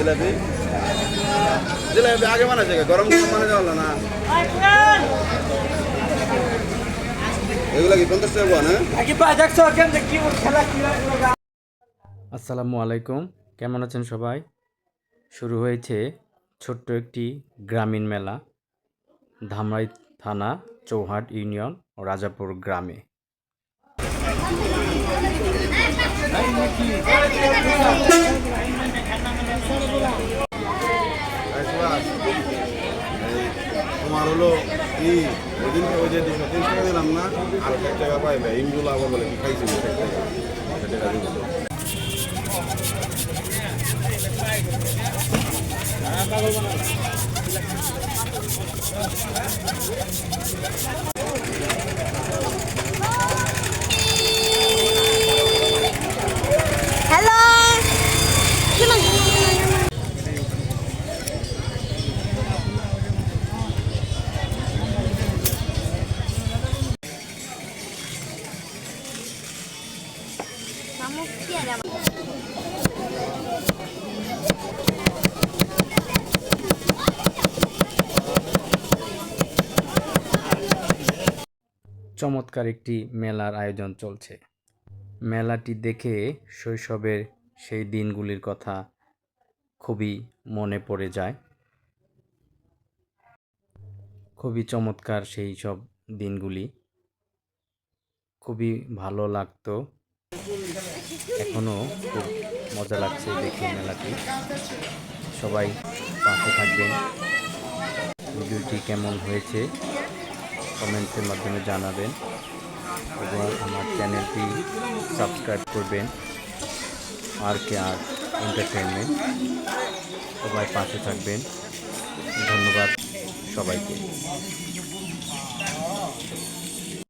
জিলাপি। জিলাপি আগে গরম গরম মানে যাওয়া না। এগুলা কি পঞ্চাশ টাকা না? আসসালামু আলাইকুম কেমন আছেন সবাই? শুরু হয়েছে ছোট্ট একটি গ্রামীণ মেলা ধামরাই থানা চৌহাট ইউনিয়ন ও রাজাপুর গ্রামে। এই তোমার হলো কি ওই দিন ওই যে দুশো তিরিশ দিলাম না, আর এক টাকা পাইবে ইনগুলো আবার বলে কি খাইছি টাকা দিব চমৎকার একটি মেলার আয়োজন চলছে। মেলাটি দেখে শৈশবের সেই দিনগুলির কথা খুবই মনে পড়ে যায়। খুবই চমৎকার সেই সব দিনগুলি। খুবই ভালো লাগতো। এখনও খুব মজা লাগছে দেখে মেলাটি। সবাই পাশে থাকবেন। ভিডিওটি কেমন হয়েছে কমেন্টের মাধ্যমে জানাবেন এবং আমার চ্যানেলটি সাবস্ক্রাইব করবেন। আর কে আর এন্টারটেনমেন্ট সবাই পাশে থাকবেন। ধন্যবাদ সবাইকে।